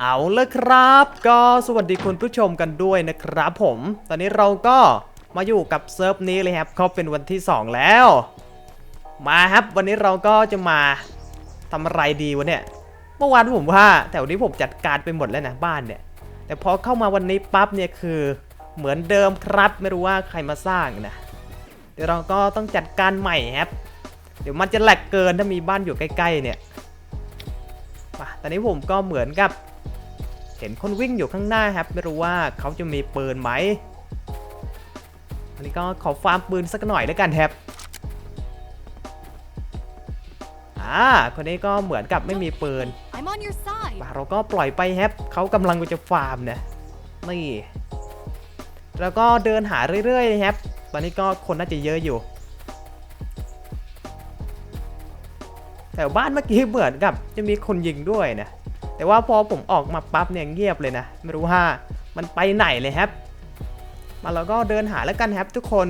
เอาลยครับ ก็สวัสดีคุณผู้ชมกันด้วยนะครับผม ตอนนี้เราก็มาอยู่กับเซิร์ฟนี้เลยครับเขาเป็นวันที่ 2 แล้ว มาครับวันนี้เราก็จะมาทำอะไรดีวะเนี่ยเมื่อวานผมว่าแถวนี้ผมจัดการไปหมดแล้วนะบ้านเนี่ย แต่พอเข้ามาวันนี้ปั๊บเนี่ยคือเหมือนเดิมครับไม่รู้ว่าใครมาสร้างนะเดี๋ยวเราก็ต้องจัดการใหม่ครับ เดี๋ยวมันจะแหลกเกินถ้ามีบ้านอยู่ใกล้ ๆ เนี่ยมาตอนนี้ผมก็เหมือนกับ ห็นคนวิ่งอยู่ข้างหน้าครับ ไม่รู้ว่าเขาจะมีปืนไหมอันนี้ก็ขอฟาร์มปืนสักหน่อยแล้วกันครับอ่าคนนี้ก็เหมือนกับไม่มีปืน I'm on your side. ป่ะเราก็ปล่อยไปแฮปเขากำลังจะฟาร์มนะนี่แล้วก็เดินหาเรื่อยๆนะครับ ตอนนี้ก็คนน่าจะเยอะอยู่ แถวบ้านเมื่อกี้เหมือนกับจะมีคนยิงด้วยนะ แต่ว่าพอผมออกมาปั๊บเนี่ยเงียบเลยนะ ไม่รู้ว่ามันไปไหนเลยครับ มาเราก็เดินหาแล้วกันครับทุกคน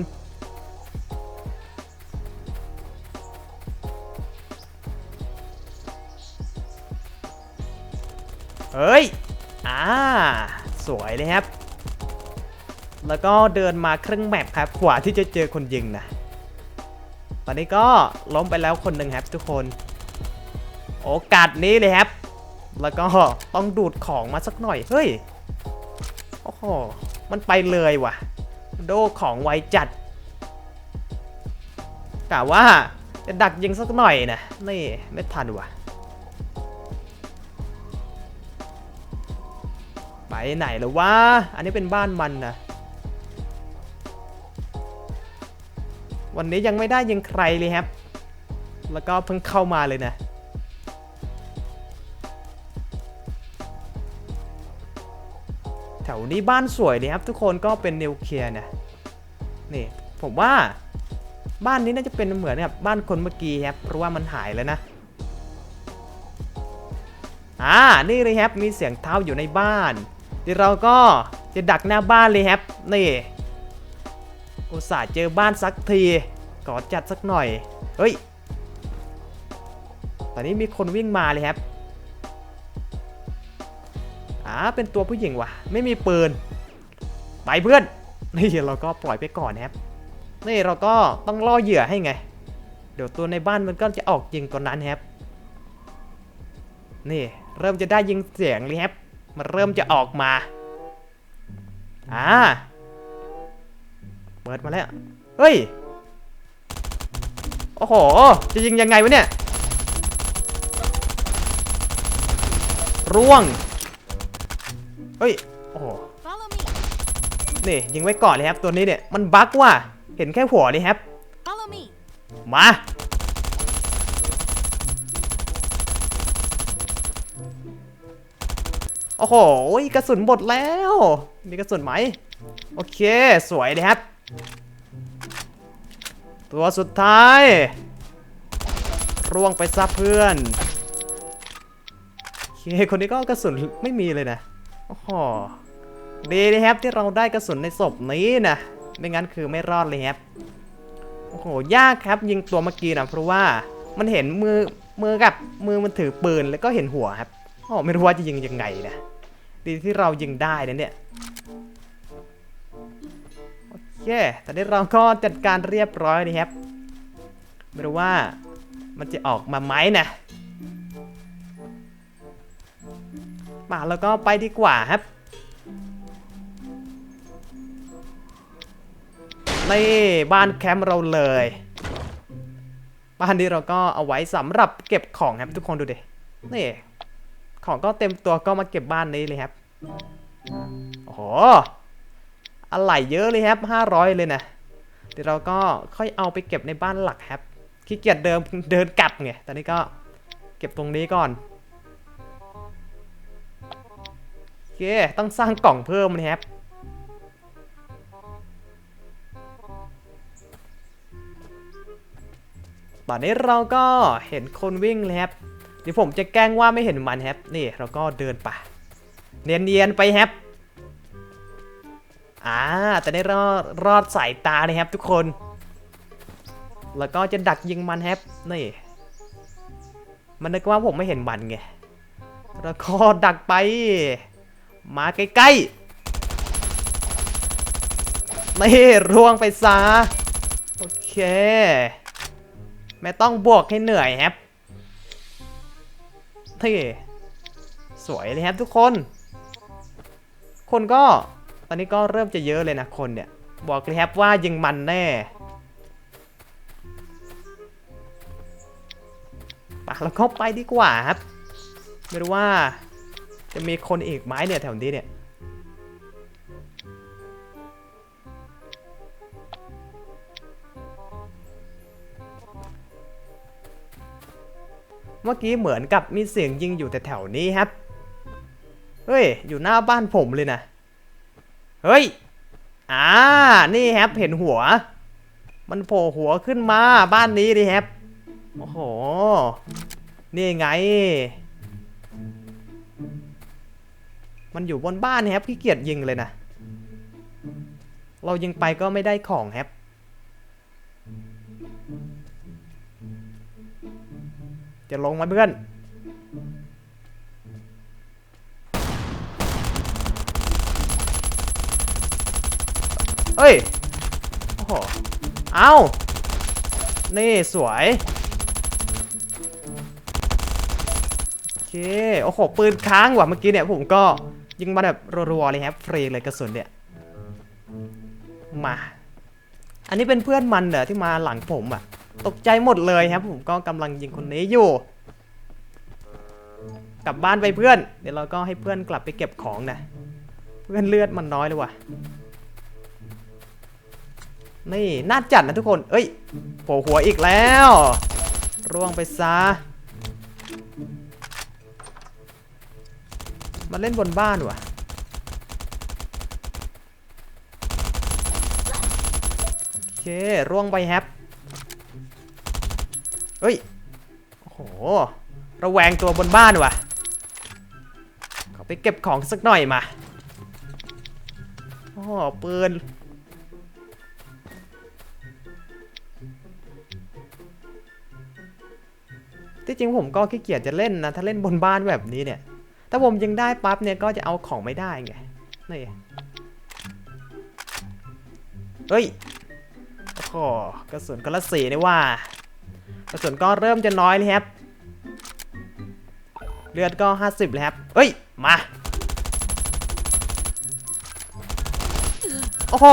เฮ้ย อ่า สวยเลยครับ แล้วก็เดินมาครึ่งแมปครับ กว่าที่จะเจอคนยิงนะ ตอนนี้ก็ล้มไปแล้วคนหนึ่งครับทุกคน โอกาสนี้เลยครับ แล้วก็ต้องดูดของมาสักหน่อย เฮ้ย โอ้โห มันไปเลยว่ะ โดของไวจัดกะว่าจะดักยิงสักหน่อยนะนี่ไม่ทันว่ะ ไปไหนแล้ววะ อันนี้เป็นบ้านมันนะ วันนี้ยังไม่ได้ยิงใครเลยครับ แล้วก็เพิ่งเข้ามาเลยนะ นี้บ้านสวยดีครับทุกคนก็เป็นนิวเคลียร์นะนี่ผมว่าบ้านนี้น่าจะเป็นเหมือนกับบ้านคนเมื่อกี้ครับเพราะว่ามันหายแล้วนะอ่านี่เลยครับมีเสียงเท้าอยู่ในบ้านเดี๋ยวเราก็จะดักหน้าบ้านเลยครับนี่อุตส่าห์เจอบ้านสักทีขอจัดสักหน่อยเฮ้ยตอนนี้มีคนวิ่งมาเลยครับ เป็นตัวผู้หญิงว่ะ ไม่มีปืน ไปเพื่อน นี่เราก็ปล่อยไปก่อนนะครับ นี่เราก็ต้องล่อเหยื่อให้ไง เดี๋ยวตัวในบ้านมันก็จะออกยิงตัวนั้นครับ นี่เริ่มจะได้ยิงเสียงเลยครับ มันเริ่มจะออกมา อ่า เปิดมาแล้ว เฮ้ย โอ้โห จะยิงยังไงวะเนี่ย ร่วง เฮ้ย โอ้โห นี่ยิงไว้ก่อนเลยครับตัวนี้เนี่ย มันบั๊กว่ะ เห็นแค่หัวเลยครับ มา โอ้โห กระสุนหมดแล้ว มีกระสุนไหม โอเค สวยเลยครับ ตัวสุดท้าย ร่วงไปซะเพื่อน โอเค คนนี้ก็กระสุนไม่มีเลยนะ โอ้โหดีนะครับที่เราได้กระสุนในศพนี้นะไม่งั้นคือไม่รอดเลยครับโอ้โหยากครับ ยิงตัวเมื่อกี้นะเพราะว่ามันเห็นมือมือกับมือมันถือปืนแล้วก็เห็นหัวครับโอ้ไม่รู้ว่าจะยิงยังไงนะดีที่เรายิงได้นะเนี่ยโอเคตอนนี้เราก็จัดการเรียบร้อยนี่ครับไม่รู้ว่ามันจะออกมาไหมนะ มาแล้วก็ไปดีกว่าครับนี่บ้านแคมป์เราเลย บ้านนี้เราก็เอาไว้สำหรับเก็บของครับทุกคนดูดินี่ของก็เต็มตัวก็มาเก็บบ้านนี้เลยครับโอ้โหอะไรเยอะเลยครับ500เลยนะเดี๋ยวเราก็ค่อยเอาไปเก็บในบ้านหลักครับขี้เกียจเดิมเดินกลับไงตอนนี้ก็เก็บตรงนี้ก่อน เค ต้องสร้างกล่องเพิ่มนะครับ ตอนนี้เราก็เห็นคนวิ่งเลยครับเดี๋ยวผมจะแกล้งว่าไม่เห็นมันครับ นี่เราก็เดินไป เนียนๆไปครับอ่าแต่ได้รอดรอดสายตาเลยครับทุกคน แล้วก็จะดักยิงมันครับนี่ มันนึกว่าผมไม่เห็นมันไง แล้วก็ดักไป มาใกล้ๆนี่ร่วงไปซะโอเค ไม่ต้องบวกให้เหนื่อยแฮปที่สวยเลยครับทุกคน คนก็ตอนนี้ก็เริ่มจะเยอะเลยนะคนเนี่ย บอกเลยครับว่ายิงมันแน่ปะเราเข้าไปดีกว่าครับ ไม่รู้ว่า จะมีคนอีกไหมเนี่ยแถวนี้เนี่ยเมื่อกี้เหมือนกับมีเสียงยิงอยู่แต่แถวนี้ครับ เฮ้ย อยู่หน้าบ้านผมเลยนะ เฮ้ย อ่า นี่ครับ เห็นหัว มันโผล่หัวขึ้นมาบ้านนี้ดิครับ โอ้โห นี่ไง มันอยู่บนบ้านครับขี้เกียจยิงเลยนะ เรายิงไปก็ไม่ได้ของครับจะลงมาเพื่อน เอ้ย โอ้โห เอานี่สวย โอเค โอ้โห ปืนค้างว่ะเมื่อกี้เนี่ยผมก็ ยิงมาแบบรัวๆเลยครับฟรีเลยกระสุนเนี่ยมา อันนี้เป็นเพื่อนมันเหรอที่มาหลังผมอะตกใจหมดเลยครับ ผมก็กำลังยิงคนนี้อยู่ กลับบ้านไปเพื่อน เดี๋ยวเราก็ให้เพื่อนกลับไปเก็บของนะเพื่อนเลือดมันน้อยเลยว่ะนี่น่าจัดนะทุกคน เอ้ยโผล่หัวอีกแล้ว ร่วงไปซะ มาเล่นบนบ้านว่ะ โอเค ร่วงไปแฮปเฮ้ย โอ้โห ระแวงตัวบนบ้านว่ะ ขอไปเก็บของสักหน่อยมาโอ้ปืนที่จริงผมก็ขี้เกียจจะเล่นนะ ถ้าเล่นบนบ้านแบบนี้เนี่ย ถ้าผมยิงได้ปั๊บเนี่ยก็จะเอาของไม่ได้ไงนี่เฮ้ยโอ้โหกระสุนก็ละสีนี่ว่า กระสุนก็เริ่มจะน้อยเลยครับ เลือดก็ 50เลยครับ เฮ้ย มา โอ้โห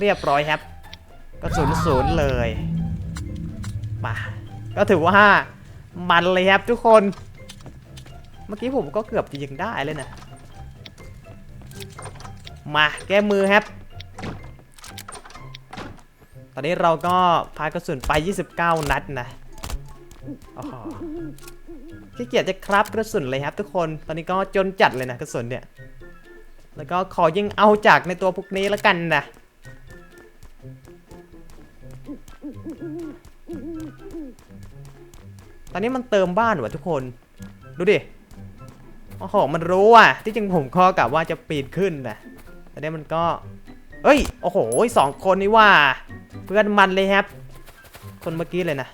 เรียบร้อยครับ กระสุนศูนย์เลย มา ก็ถือว่ามันเลยครับทุกคน เมื่อกี้ผมก็เกือบจะยิงได้เลยนะ มาแก้มือครับ ตอนนี้เราก็พากระสุนไป 29 นัดนะขี้เกียจจะครับกระสุนเลยครับทุกคน ตอนนี้ก็จนจัดเลยนะกระสุนเนี่ย แล้วก็ขอยิงเอาจากในตัวพวกนี้แล้วกันนะตอนนี้มันเติมบ้านวะทุกคน ดูดิ โอ้โห มันรู้อะ ที่จริงผมข้อกะว่าจะปีนขึ้นนะแต่เนี้ยมันก็ เอ้ย โอ้โหสองคนนี้ว่า เพื่อนมันเลยครับ คนเมื่อกี้เลยนะ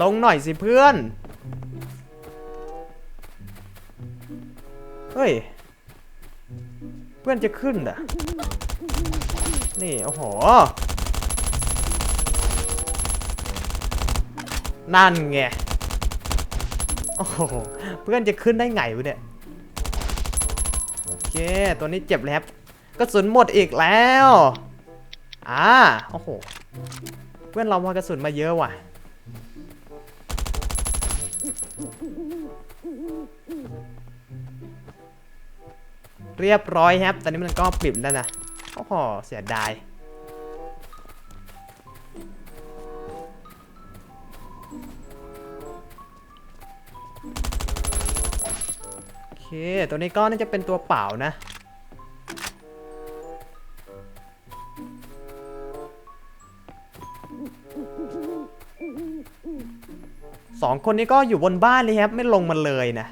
ลงหน่อยสิเพื่อน เฮ้ย เพื่อนจะขึ้นอะ นี่โอ้โห นั่นไง โอ้โห เพื่อนจะขึ้นได้ไงวะเนี่ย โอเค ตัวนี้เจ็บแล้วครับกระสุนหมดอีกแล้ว อ่า โอ้โห เพื่อนเรามากระสุนมาเยอะว่ะ เรียบร้อยครับ ตอนนี้มันก็ปิดแล้วนะ โอ้โหเสียดาย โอเค ตัวนี้ก็น่าจะเป็นตัวเปล่านะ สองคนนี้ก็อยู่บนบ้านเลยครับ ไม่ลงมาเลยนะ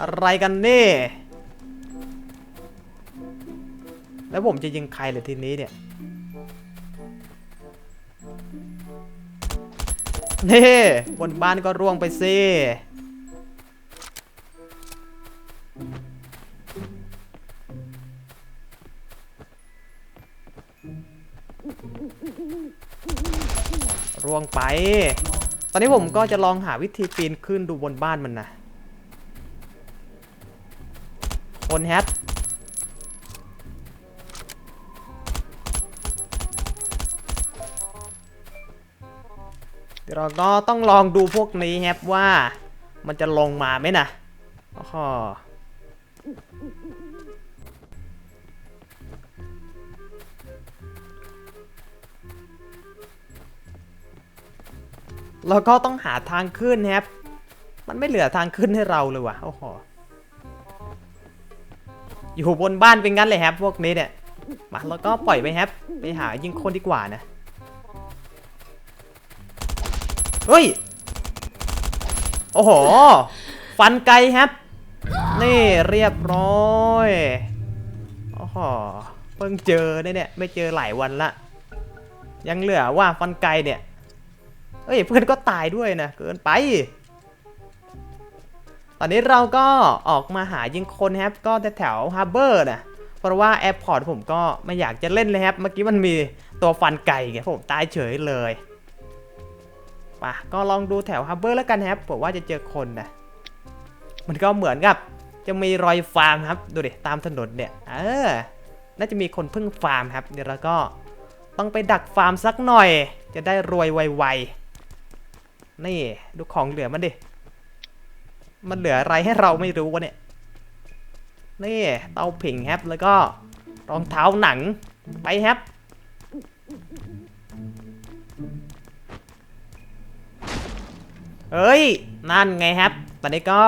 อะไรกันนี่ แล้วผมจะยิงใครเลยทีนี้เนี่ยนี่บนบ้านก็ร่วงไปสิร่วงไป ตอนนี้ผมก็จะลองหาวิธีปีนขึ้นดูบนบ้านมันนะคนแฮท เราก็ต้องลองดูพวกนี้แฮปว่ามันจะลงมาไหมนะโอ้โหเราก็ต้องหาทางขึ้นแฮปมันไม่เหลือทางขึ้นให้เราเลยว่ะ โอ้โห อยู่บนบ้านเป็นงั้นเลยแฮปพวกนี้เนี่ย มาแล้วก็ปล่อยไปแฮปไปหายิงคนดีกว่านะ เฮ้ย โอ้โห ฟันไกลแฮปนี่เรียบร้อย โอ้โห เพิ่งเจอเนี่ยเนี่ยไม่เจอหลายวันละ ยังเหลือว่าฟันไกลเนี่ย เฮ้ย เพื่อนก็ตายด้วยนะ เกินไป ตอนนี้เราก็ออกมาหายิงคนครับ ก็แถวฮาร์เบอร์นะเพราะว่าแอร์พอร์ตผมก็ไม่อยากจะเล่นเลยครับ เมื่อกี้มันมีตัวฟันไก่ไงผมตายเฉยเลย ปะก็ลองดูแถวฮาร์เบอร์แล้วกันครับผมว่าจะเจอคนนะมันก็เหมือนกับ จะมีรอยฟาร์มครับ ดูดิตามถนนเนี่ย เออ น่าจะมีคนเพิ่งฟาร์มครับเดี๋ยวเราก็ต้องไปดักฟาร์มสักหน่อย จะได้รวยไวๆนี่ดูของเหลือมันดิ มันเหลืออะไรให้เราไม่รู้วะเนี่ย นี่เตาผิงแฮปแล้วก็รองเท้าหนังไปแฮป เอ้ย นั่นไงแฮปตอนนี้ก็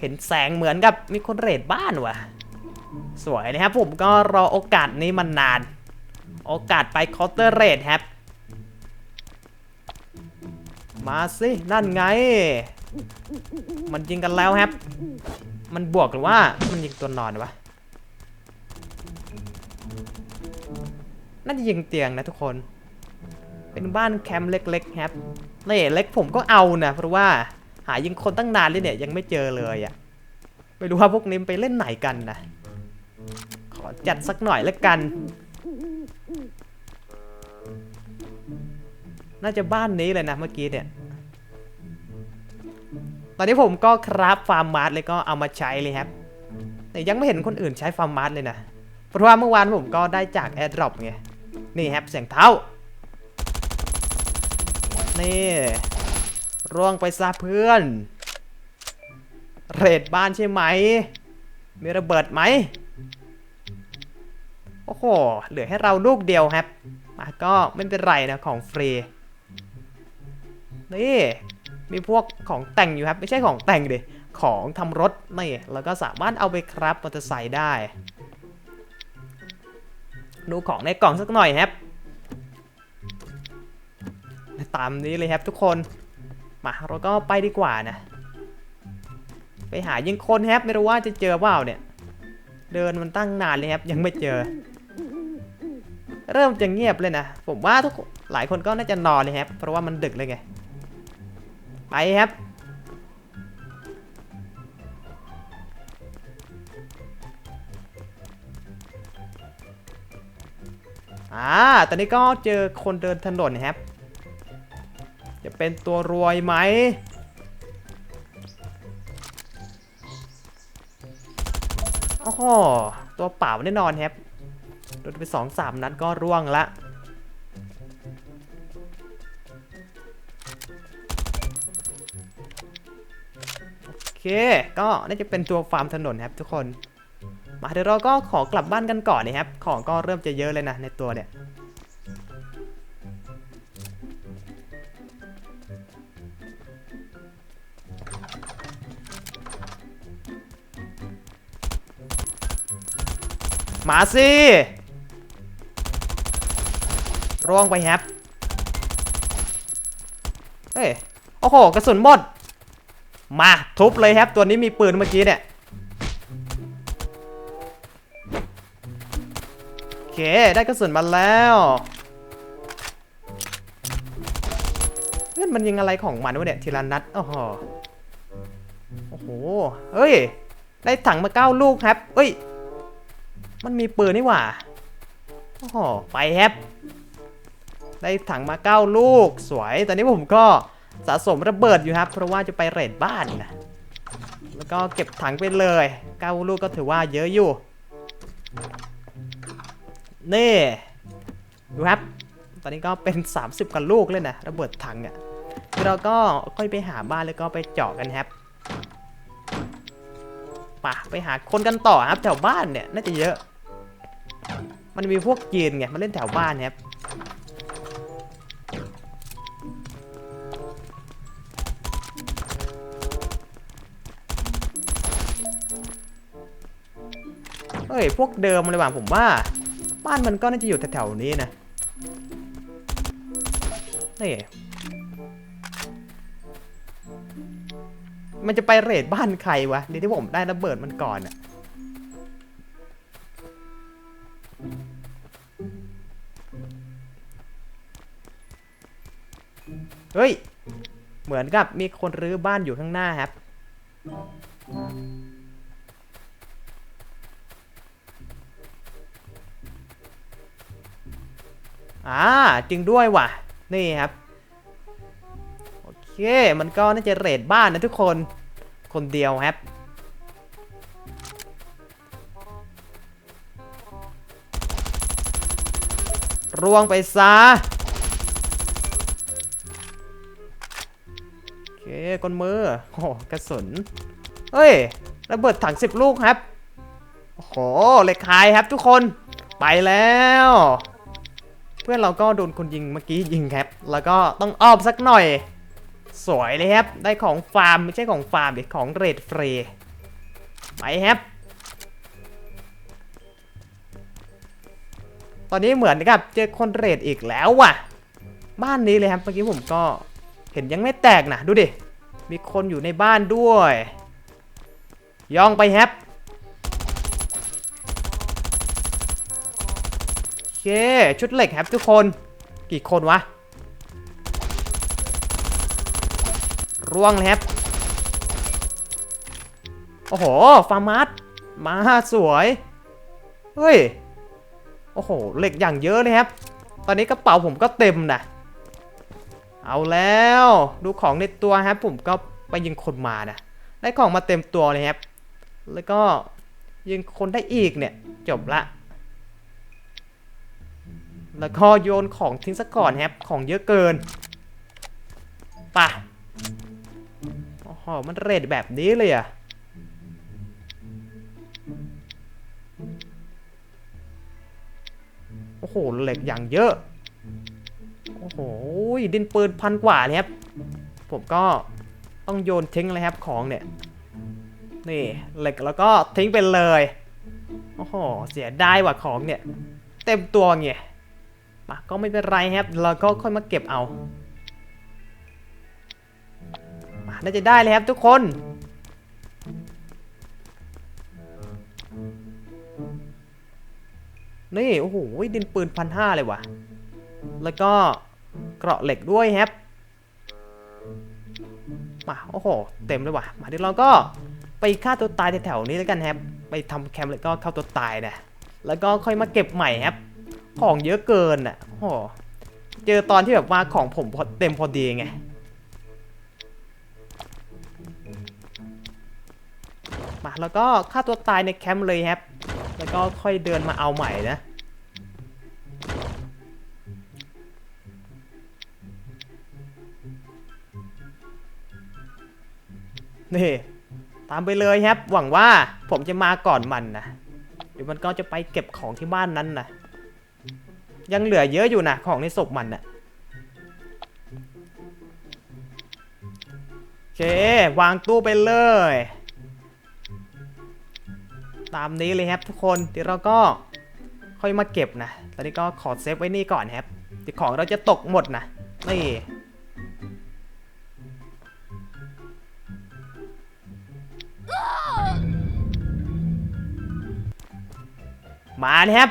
เห็นแสงเหมือนกับมีคนเรดบ้านว่ะ สวยนะครับผมก็รอโอกาสนี้มันนาน โอกาสไปคาน์เตอร์เรดแฮปมาสิ นั่นไง มันยิงกันแล้วครับ มันบวกหรือว่ามันยิงตัวนอนวะ น่าจะยิงเตียงนะทุกคน เป็นบ้านแคมป์เล็กๆครับนี่เล็กผมก็เอานะเพราะว่าหายิงคนตั้งนานเลยเนี่ยยังไม่เจอเลยอะ่ะไม่รู้ว่าพวกนี้มันไปเล่นไหนกันนะขอจัดสักหน่อยแล้วกัน น่าจะบ้านนี้เลยนะเมื่อกี้เนี่ย ตอนนี้ผมก็ครับฟาร์มมาร์ทเลยก็เอามาใช้เลยครับ แต่ยังไม่เห็นคนอื่นใช้ฟาร์มมาร์ทเลยนะ เพราะว่าเมื่อวานผมก็ได้จากแอร์ดรอปไง นี่ครับเสียงเท้า นี่ร่วงไปซะเพื่อน เรดบ้านใช่ไหม มีระเบิดไหม โอ้โห เหลือให้เราลูกเดียวครับมาก็ไม่เป็นไรนะของฟรี นี่ มีพวกของแต่งอยู่ครับ ไม่ใช่ของแต่งดิ ของทำรถนี่แล้วก็สามารถเอาไปครับมอเตอร์ไซค์ได้ ดูของในกล่องสักหน่อยครับ ตามนี้เลยครับทุกคน มาเราก็ไปดีกว่านะ ไปหายิงคนครับไม่รู้ว่าจะเจอเปล่าเนี่ย เดินมันตั้งนานเลยครับยังไม่เจอ เริ่มจะเงียบเลยนะ ผมว่าทุกหลายคนก็น่าจะนอนเลยครับ เพราะว่ามันดึกเลยไง ไปครับอ่า ตอนนี้ก็เจอคนเดินถนนครับ เป็นตัวรวยไหม โอ้โห ตัวเปล่าแน่นอนครับ โดนไปสองสามนัดก็ร่วงละโอเคก็น่าจะเป็นตัวฟาร์มถนนครับทุกคน มาเดี๋ยวเราก็ขอกลับบ้านกันก่อนนะครับ ของก็เริ่มจะเยอะเลยนะในตัวเนี่ย มาสิร่วงไปครับ เฮ้ย โอ้โห กระสุนหมด มาทุบเลยครับ ตัวนี้มีปืนเมื่อกี้เนี่ยได้กระสุนมาแล้วเพื่อนมันยิงอะไรของมันวะเนี่ย ทีละนัด โอ้โห โอ้โห เฮ้ย ได้ถังมาเก้าลูกครับเอ้ย มันมีปืนนี่หว่าโอ้โหไปครับได้ถังมาเก้าลูกสวย ตอนนี้ผมก็สะสมระเบิดอยู่ครับ เพราะว่าจะไปเรดบ้านนะแล้วก็เก็บถังไปเลยเก้าลูกก็ถือว่าเยอะอยู่ นี่ดูครับ ตอนนี้ก็เป็น 30กันลูกเลยนะระเบิดถังเนี่ยเดี๋ยวเราก็ค่อยไปหาบ้านแล้วก็ไปเจาะกันครับป่ะไปหาคนกันต่อครับแถวบ้านเนี่ยน่าจะเยอะ มันมีพวกจีนไงมาเล่นแถวบ้านครับเฮ้ยพวกเดิมเลยว่ะผมว่า บ้านมันก็น่าจะอยู่แถวๆนี้นะนี่มันจะไปเรทบ้านใครวะเดี๋ยวที่ผมได้ระเบิดมันก่อนอะ เฮ้ย เหมือนกับมีคนรื้อบ้านอยู่ข้างหน้าครับ อ่าจริงด้วยว่ะ นี่ครับ โอเค มันก็น่าจะเรทบ้านนะทุกคน คนเดียวครับร่วงไปซะ กลมือโอ้โหกระสุนเฮ้ยระเบิดถังสิบลูกครับโอ้โหเหล็กหายครับทุกคนไปแล้ว เพื่อนเราก็โดนคนยิงเมื่อกี้ยิงครับ แล้วก็ต้องอ้อมสักหน่อย สวยเลยครับ ได้ของฟาร์มไม่ใช่ของฟาร์มดิของเรดเฟรไปครับตอนนี้เหมือนกับเจอคนเรดอีกแล้วว่ะ บ้านนี้เลยครับเมื่อกี้ผมก็เห็นยังไม่แตกนะดูดิ มีคนอยู่ในบ้านด้วย ย่องไปครับโอเค ชุดเหล็กครับทุกคน กี่คนวะ ร่วงเลยครับโอ้โห ฟาร์มัสมาสวย เฮ้ย โอ้โห เหล็กอย่างเยอะเลยครับ ตอนนี้กระเป๋าผมก็เต็มนะ เอาแล้ว ดูของในตัวครับผมก็ไปยิงคนมานะได้ของมาเต็มตัวเลยครับ แล้วก็ยิงคนได้อีกเนี่ยจบละ แล้วก็โยนของทิ้งซะก่อนครับของเยอะเกินป่ะโอ้โหมันเรทแบบนี้เลยอะโอ้โหเหล็กอย่างเยอะ โอ้โหดินปืนพันกว่าเลยครับ ผมก็ต้องโยนทิ้งเลยครับของเนี่ย นี่เหล็กแล้วก็ทิ้งไปเลย โอ้โห เสียดายว่ะของเนี่ย เต็มตัวไงปะก็ไม่เป็นไรครับ เราก็ค่อยมาเก็บเอามาน่าจะได้เลยครับทุกคนนี่ โอ้โหดินปืนพันห้าเลยว่ะ แล้วก็ เกราะเหล็กด้วยครับมาโอ้โห เต็มเลยว่ะ มาเดี๋ยวเราก็ไปฆ่าตัวตายแถวๆนี้แล้วกันครับ ไปทำแคมป์แล้วก็เข้าตัวตายนะ แล้วก็ค่อยมาเก็บใหม่ครับ ของเยอะเกินอะโอ้โห เจอตอนที่แบบว่าของผมพอเต็มพอดีไง มาแล้วก็ฆ่าตัวตายในแคมป์เลยครับ แล้วก็ค่อยเดินมาเอาใหม่นะ นี่ ตามไปเลยครับ หวังว่าผมจะมาก่อนมันนะเดี๋ยวมันก็จะไปเก็บของที่บ้านนั้นนะยังเหลือเยอะอยู่นะของในศพมันน่ะโอเควางตู้ไปเลย ตามนี้เลยครับทุกคนเดี๋ยวเราก็ค่อยมาเก็บนะ ตอนนี้ก็ขอเซฟไว้นี่ก่อนครับเดี๋ยวของเราจะตกหมดนะนี่ มาครับ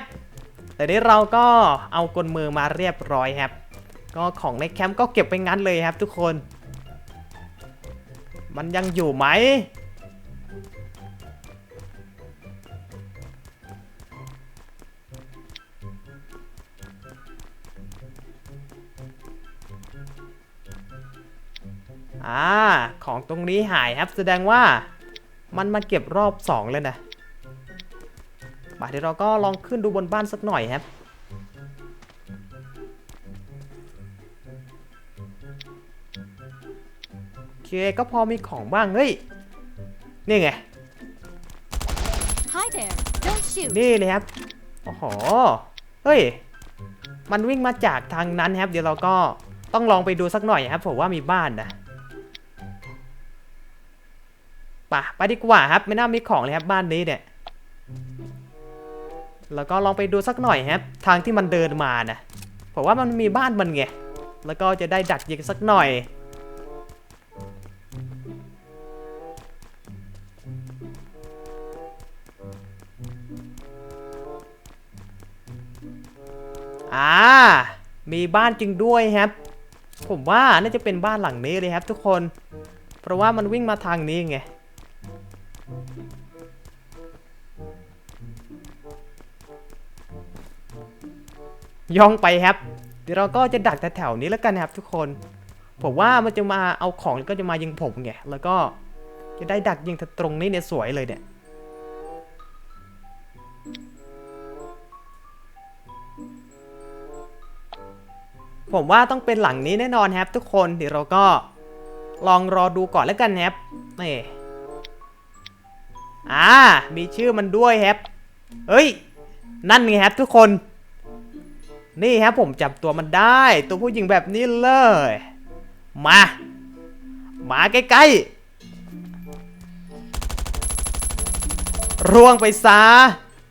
แต่นี้เราก็เอากลมือมาเรียบร้อยครับ ก็ของในแคมป์ก็เก็บไปงั้นเลยครับทุกคน มันยังอยู่ไหม อ่า ของตรงนี้หายครับ แสดงว่ามันมาเก็บรอบสองเลยนะ มาเดี๋ยวเราก็ลองขึ้นดูบนบ้านสักหน่อยครับโอเคก็พอมีของบ้างเฮ้ยนี่ไง Hi there. Don't shoot. นี่เลยครับโอ้โหเฮ้ย มันวิ่งมาจากทางนั้นครับ เดี๋ยวเราก็ต้องลองไปดูสักหน่อยครับผมว่ามีบ้านนะไป่ะไปดีกว่าครับ ไม่น่ามีของเลยครับบ้านนี้เนี่ย แล้วก็ลองไปดูสักหน่อยครับ ทางที่มันเดินมานะผมว่ามันมีบ้านมันไง แล้วก็จะได้ดักยิงสักหน่อย อ่า มีบ้านจริงด้วยครับ ผมว่าน่าจะเป็นบ้านหลังนี้เลยครับทุกคน เพราะว่ามันวิ่งมาทางนี้ไง ย่องไปครับ เดี๋ยวเราก็จะดักแถวๆนี้แล้วกันนะครับทุกคน ผมว่ามันจะมาเอาของก็จะมายิงผมไง แล้วก็จะได้ดักยิงตรงนี้เนี่ยสวยเลยเนี่ย ผมว่าต้องเป็นหลังนี้แน่นอนครับทุกคน เดี๋ยวเราก็ลองรอดูก่อนแล้วกันครับนี่อ่า มีชื่อมันด้วยครับ เฮ้ย นั่นไงครับทุกคน นี่ครับผมจับตัวมันได้ ตัวผู้หญิงแบบนี้เลย มา มาใกล้ๆร่วงไปซะ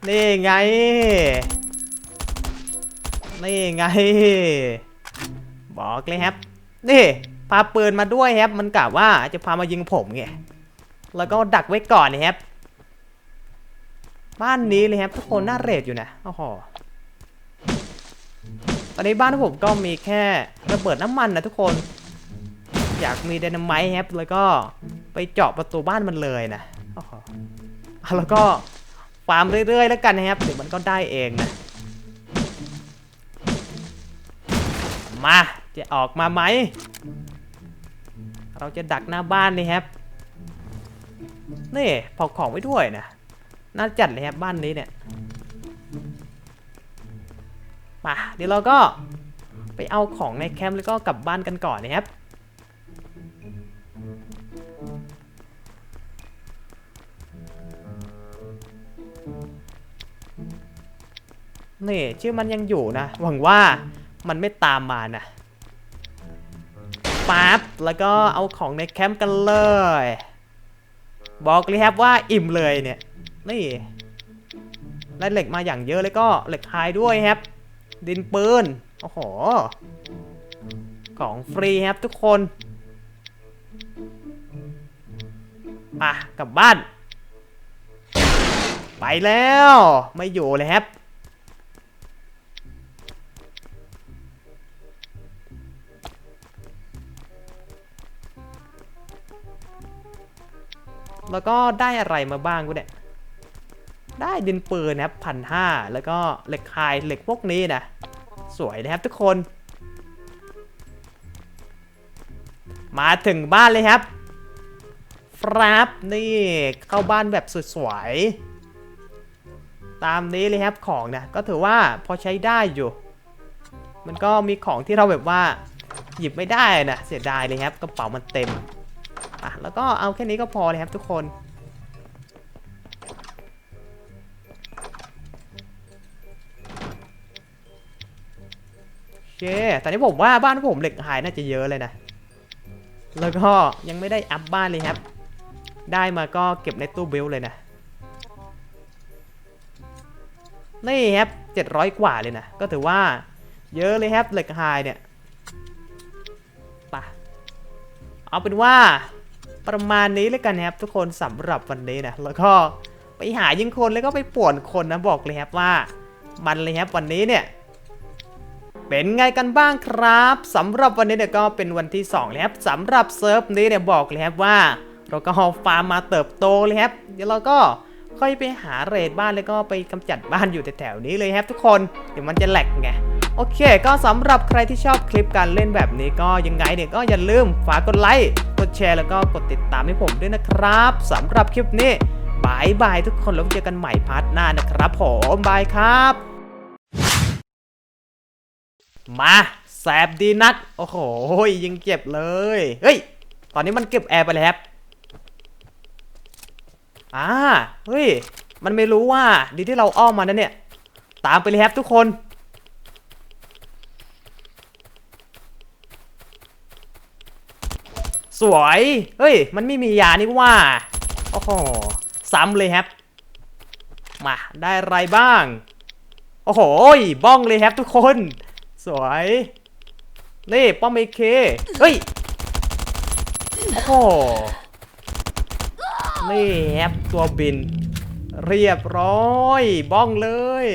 นี่ไง นี่ไง บอกเลยครับ นี่ พาปืนมาด้วยครับ มันกะว่าจะพามายิงผมไง แล้วก็ดักไว้ก่อนนะครับ บ้านนี้เลยครับ ทุกคนน่าเรทอยู่นะโอ้โห ตอนนี้บ้านผมก็มีแค่ระเบิดน้ำมันนะทุกคน อยากมีไดนาไมต์ครับแล้วก็ไปเจาะประตูบ้านมันเลยนะโอ้โหอะแล้วก็ฟาร์มเรื่อยๆ แล้วกันนะครับเดี๋ยวมันก็ได้เองนะมาจะออกมาไหม เราจะดักหน้าบ้านนี่ครับนี่เผาของไว้ด้วยนะน่าจัดเลยครับบ้านนี้เนี่ย มาเดี๋ยวเราก็ไปเอาของในแคมป์แล้วก็กลับบ้านกันก่อนนะครับนี่ชื่อมันยังอยู่นะ หวังว่ามันไม่ตามมานะปั๊บแล้วก็เอาของในแคมป์กันเลย บอกเลยครับว่าอิ่มเลยเนี่ย นี่ได้เหล็กมาอย่างเยอะเลยก็เหล็กไฮด้วยครับ ดินปืน โอ้โห ของฟรีครับทุกคนไปกลับบ้าน ไปแล้ว ไม่อยู่เลยครับ แล้วก็ได้อะไรมาบ้างกูเนี่ย ได้ดินปืนนะครับพันห้าแล้วก็เหล็กไฮเหล็กพวกนี้นะสวยนะครับทุกคน มาถึงบ้านเลยครับฟรับนี่เข้าบ้านแบบสวยๆตามนี้เลยครับของนะก็ถือว่าพอใช้ได้อยู่ มันก็มีของที่เราแบบว่าหยิบไม่ได้นะเสียดายเลยครับกระเป๋ามันเต็มอะแล้วก็เอาแค่นี้ก็พอเลยครับทุกคน เค ตอนนี้ผมว่าบ้านผมเหล็กหายน่าจะเยอะเลยนะ แล้วก็ยังไม่ได้อัพบ้านเลยครับ ได้มาก็เก็บในตู้เบลเลยนะ นี่ครับ700กว่าเลยนะ ก็ถือว่าเยอะเลยครับเหล็กไฮเนี่ยปะเอาเป็นว่าประมาณนี้แล้วกันนะครับทุกคนสำหรับวันนี้นะ แล้วก็ไปหายิงคนแล้วก็ไปป่วนคนนะบอกเลยครับว่า มันเลยครับวันนี้เนี่ย เป็นไงกันบ้างครับสำหรับวันนี้เนี่ยก็เป็นวันที่2แล้วสำหรับเซิร์ฟนี้เนี่ยบอกเลยครับว่า เราก็ฟาร์มมาเติบโตเลยครับเดี๋ยวเราก็ค่อยไปหาเรดบ้านแล้วก็ไปกำจัดบ้านอยู่แถวๆนี้เลยครับทุกคนเดี๋ยวมันจะแหลกไงโอเค ก็สำหรับใครที่ชอบคลิปการเล่นแบบนี้ก็ยังไงเนี่ยก็อย่าลืมฝากกดไลค์กดแชร์แล้วก็กดติดตามให้ผมด้วยนะครับสำหรับคลิปนี้บายบายทุกคนแล้วเจอกันใหม่พาร์ทหน้านะครับผมบายครับ มาแสบดีนัก โอ้โหยิงเจ็บเลย เฮ้ย ตอนนี้มันเก็บแอร์ไปแล้วครับอ่าเฮ้ย มันไม่รู้ว่าดีที่เราอ้อมมานะเนี่ย ตามไปเลยครับทุกคน สวย เฮ้ย มันไม่มียานี่ว่า โอ้โห ซ้ำเลยครับ มา ได้อะไรบ้าง โอ้โหบ้องเลยครับทุกคน สวย นี่ ป้อมเอเคเฮ้ย โอ้โห นี่ครับตัวบิน เรียบร้อย บ้องเลย